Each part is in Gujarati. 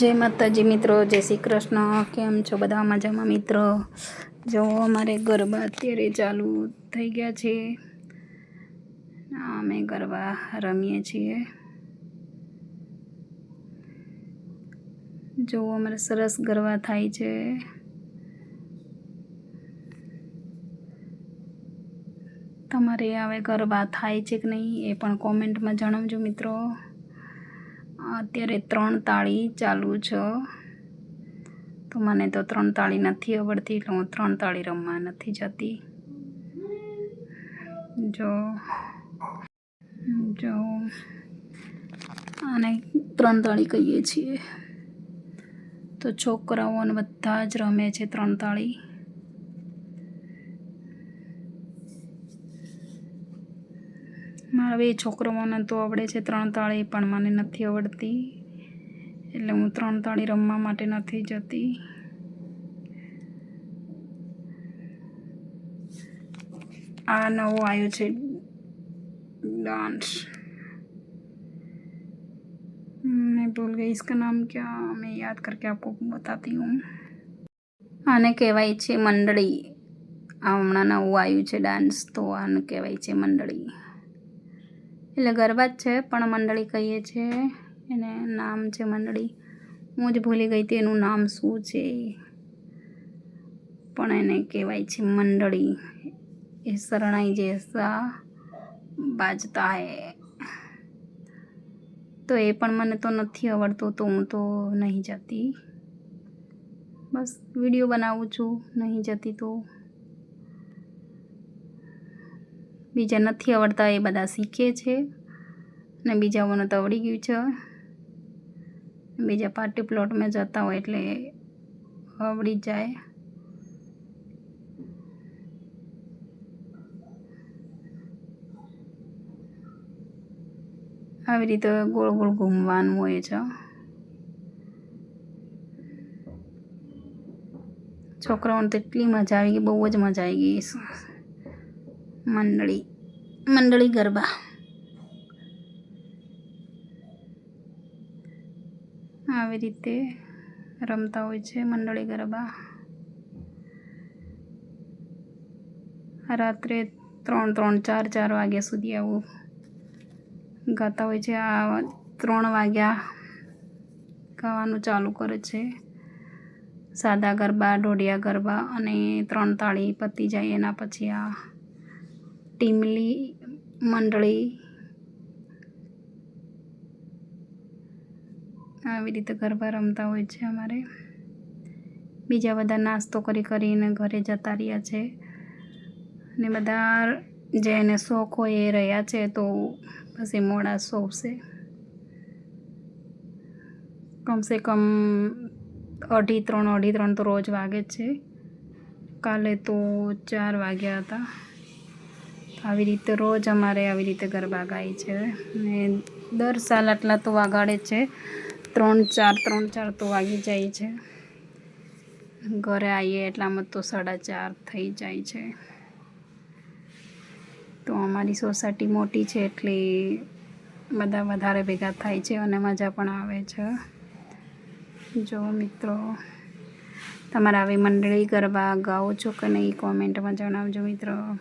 જય માતાજી મિત્રો, જય શ્રી કૃષ્ણ. કેમ છો બધા? મજામાં મિત્રો? જો અમારે ગરબા અત્યારે ચાલુ થઈ ગયા છે. અમે ગરબા રમીએ છીએ. જો અમારે સરસ ગરબા થાય છે. તમારે હવે ગરબા થાય છે કે નહીં એ પણ કોમેન્ટમાં જણાવજો મિત્રો. અત્યારે ત્રણ તાળી ચાલુ છે. તો મને તો ત્રણ તાળી નથી આવડતી, એટલે હું ત્રણ તાળી રમવા નથી જતી. જો જો. આને ત્રણ તાળી કહીએ છીએ. તો છોકરાઓને બધા જ રમે છે ત્રણ તાળી. મારા બે છોકરાઓને તો આવડે છે ત્રણ તાળી પણ મને નથી આવડતી એટલે હું ત્રણ તાળી રમવા માટે નથી જતી આ નવો આવ્યો છે डांस मैं भूल गई इसका नाम क्या मैं याद करके आपको बताती हूँ આને કહેવાય છે મંડળી આ હમણાં નવું આવ્યું છે ડાન્સ તો આને કહેવાય છે મંડળી એટલે ગરબા જ છે, પણ મંડળી કહીએ છીએ એને નામ છે મંડળી. હું જ ભૂલી ગઈ હતી એનું નામ શું છે. પણ એને કહેવાય છે મંડળી. એ શરણાઈ જેસા બાજતા હે. તો એ પણ મને તો નથી આવડતું, તો હું તો નહીં જતી. બસ વીડિયો બનાવું છું, નહીં જતી તો બીજા નથી આવડતા, એ બધા શીખે છે. ને બીજાઓને તો આવડી ગયું છે. બીજા પાર્ટી પ્લોટમાં જતા હોય એટલે આવડી જાય. આવી રીતે ગોળ ગોળ ઘૂમવાનું હોય છે. છોકરાઓને તો એટલી મજા આવી ગઈ, બહુ જ મજા આવી ગઈ. મંડળી મંડળી ગરબા. આવી રીતે રમતા હોય છે મંડળી ગરબા. રાત્રે ત્રણ ત્રણ, ચાર ચાર વાગ્યા સુધી આવું ગાતા હોય છે. આ ત્રણ વાગ્યા ગાવાનું ચાલુ કરે છે. સાદા ગરબા ઢોડિયા ગરબા અને ત્રણ તાળી પતી જાય એના પછી આ ટીમલી મંડળી. આવી રીતે ગરબા રમતા હોય છે અમારે. બીજા બધા નાસ્તો કરી કરીને ઘરે જતા રહ્યા છે. ને બધા જેને શોખ હોય એ રહ્યા છે તો પછી મોડા શોભશે. કમસે કમ અઢી ત્રણ અઢી ત્રણ તો રોજ વાગે જ છે. કાલે તો ચાર વાગ્યા હતા. આવી રીતે રોજ અમારે આવી રીતે ગરબા ગાય છે. ને દર સાલ આટલા તો વાગાડે છે. ત્રણ ચાર ત્રણ ચાર તો વાગી જાય છે. ઘરે આવીએ એટલામાં તો સાડા ચાર થઈ જાય છે. તો અમારી સોસાયટી મોટી છે એટલે બધા વધારે ભેગા થાય છે અને મજા પણ આવે છે. જો મિત્રો, તમારા આવી મંડળી ગરબા ગાઓ છો કે નહીં? કોમેન્ટમાં જણાવજો મિત્રો.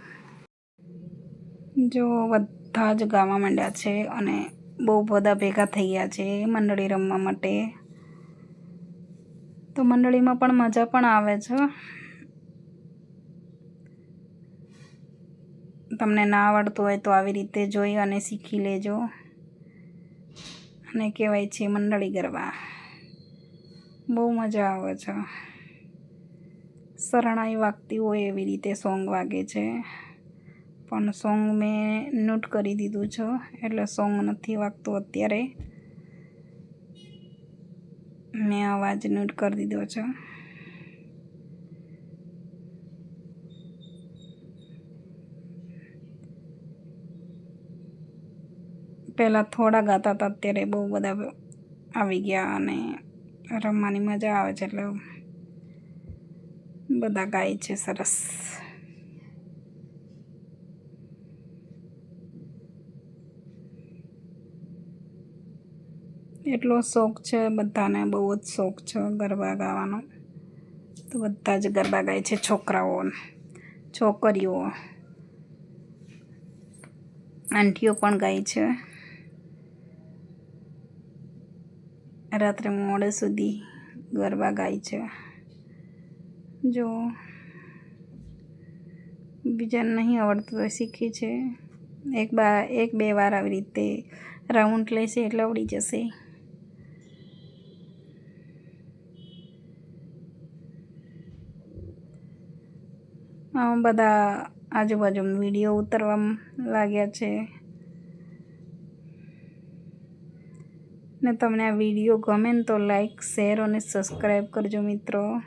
જો બધા જ ગાવા માંડ્યા છે અને બહુ બધા ભેગા થઈ ગયા છે મંડળી રમવા માટે. તો મંડળીમાં પણ મજા પણ આવે છે. તમને ના આવડતું હોય તો આવી રીતે જોઈ અને શીખી લેજો. અને કહેવાય છે મંડળી ગરબા. બહુ મજા આવે છે. શરણાઈ વાગતી હોય એવી રીતે સોંગ વાગે છે. પણ સોંગ મેં નોટ કરી દીધું છે, એટલે સોંગ નથી વાગતું અત્યારે. મેં અવાજ નોટ કરી દીધો છે. પહેલાં થોડા ગાતા હતા, અત્યારે બહુ બધા આવી ગયા અને રમવાની મજા આવે છે, એટલે બધા ગાય છે સરસ. એટલો શોખ છે, બધાને બહુ જ શોખ છે ગરબા ગાવાનો. તો બધા જ ગરબા ગાય છે છોકરાઓ છોકરીઓ. આંટીઓ પણ ગાય છે. રાત્રે મોડે સુધી ગરબા ગાય છે. જો, બીજાને નહીં આવડતું તો શીખી છે. એક બા, એક બે વાર આવી રીતે રાઉન્ડ લેશે એટલે આવડી જશે. બધા આજુબાજુ વીડિયો ઉતરવા લાગ્યા છે. ને તમને આ વીડિયો ગમે ને તો લાઈક શેર અને સબસ્ક્રાઈબ કરજો મિત્રો.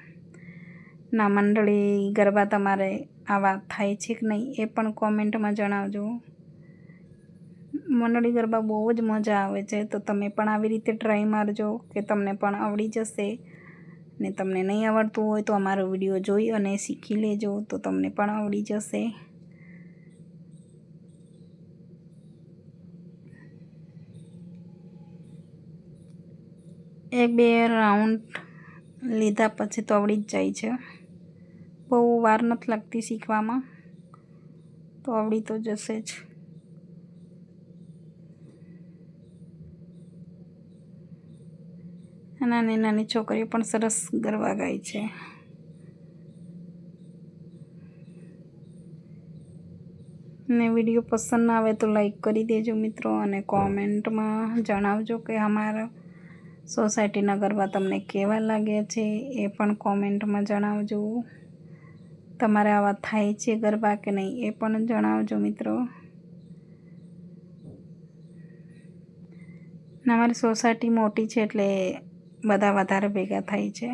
ના મંડળી ગરબા તમારે આવા થાય છે કે નહીં એ પણ કોમેન્ટમાં જણાવજો. મંડળી ગરબા બહુ જ મજા આવે છે, તો તમે પણ આવી રીતે ટ્રાય મારજો કે તમને પણ આવડી જશે. ને તમને નહીં આવડતું હોય તો અમારો વીડિયો જોઈ અને શીખી લેજો, તો તમને પણ આવડી જશે. એક બે રાઉન્ડ લીધા પછી તો આવડી જ જાય છે. બહુ વાર નથી લાગતી શીખવામાં. તો આવડી તો જશે જ. નાની નાની છોકરીઓ પણ સરસ ગરબા ગાય છે. ને વીડિયો પસંદ આવે તો લાઈક કરી દેજો મિત્રો અને કોમેન્ટમાં જણાવજો કે અમારા સોસાયટીના ગરબા તમને કેવા લાગ્યા છે એ પણ કોમેન્ટમાં જણાવજો. તમારે આવા થાય છે ગરબા કે નહીં એ પણ જણાવજો મિત્રો. અમારી સોસાયટી મોટી છે એટલે બધા વધારે ભેગા થાય છે.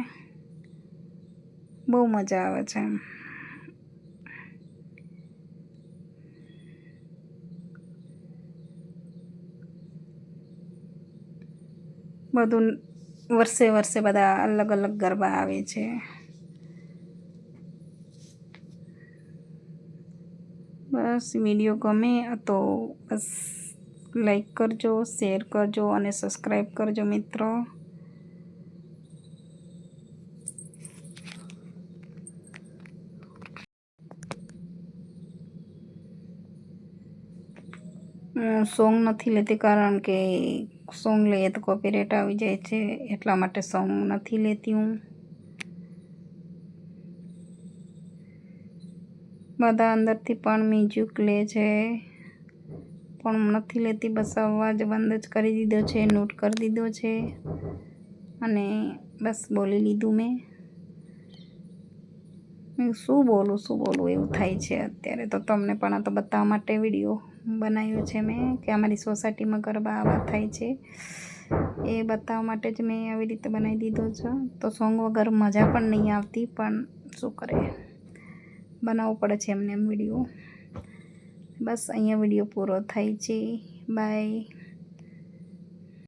બહુ મજા આવે છે બધું વર્ષે વર્ષે બધા અલગ અલગ ગરબા આવે છે. બસ, વીડિયો ગમે તો બસ લાઈક કરજો શેર કરજો અને સબસ્ક્રાઈબ કરજો મિત્રો. સોંગ નથી લેતી કારણ કે સોંગ લઈએ તો કોપીરેટ આવી જાય છે, એટલા માટે સોંગ નથી લેતી હું. બધા અંદરથી પણ મ્યુઝિક લે છે, પણ નથી લેતી, બસ અવાજ બંધ જ કરી દીધો છે નોટ કરી દીધો છે, અને બસ બોલી લીધું મેં. શું બોલું શું બોલું, એવું થાય છે અત્યારે તો તમને પણ આ તો બતાવવા માટે વીડિયો. બનાવ્યો છે મેં, કે અમારી સોસાયટીમાં ગરબા આવા થાય છે. એ બતાવવા માટે જ મેં આવી રીતે બનાવી દીધો છે. તો સોંગ વગર મજા પણ નહીં આવતી, પણ શું કરે? બનાવવો પડે છે એમને એમ વીડિયો. બસ અહીંયા વીડિયો પૂરો થાય છે. બાય.